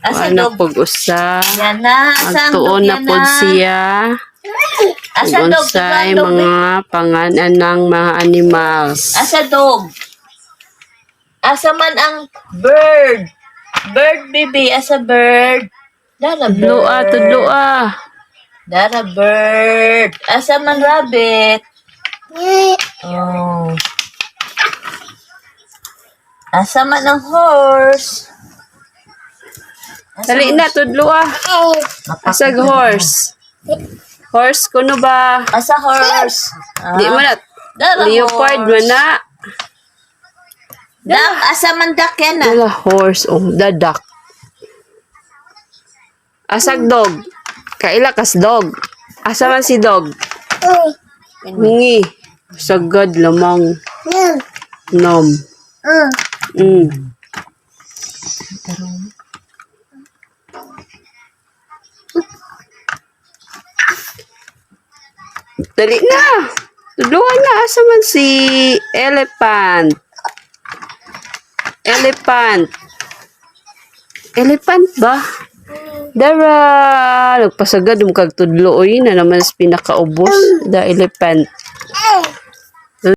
Asa Ano dog? pag usa. Yan na. Magtuon na pod siya. Asa dog? unsay Asa dog? mga panganan ng mga animals. Asa dog? Asa man ang bird? Bird, baby. Asa bird? Dara bird. Tudloa, tudloa. Dara bird. Asa man rabbit? Oh. Asa man ang horse? Dali na, tudloa. Asag horse. Horse, kuno ba? Asa horse? Ah. Di mo na. Dara Leopard horse. man na. Duck, asa man duck yan ah. Dala horse, oh, dadak. Asag dog. Kaila kas dog. Asa man si dog? Hungi. Sagad lamang. Nom. Mm. Dali na. Tudluan na. Asa man si elephant? Elephant. Elephant ba? Dara. Nagpasagad um kag tudlo oy na naman sa pinakaubos. The elephant.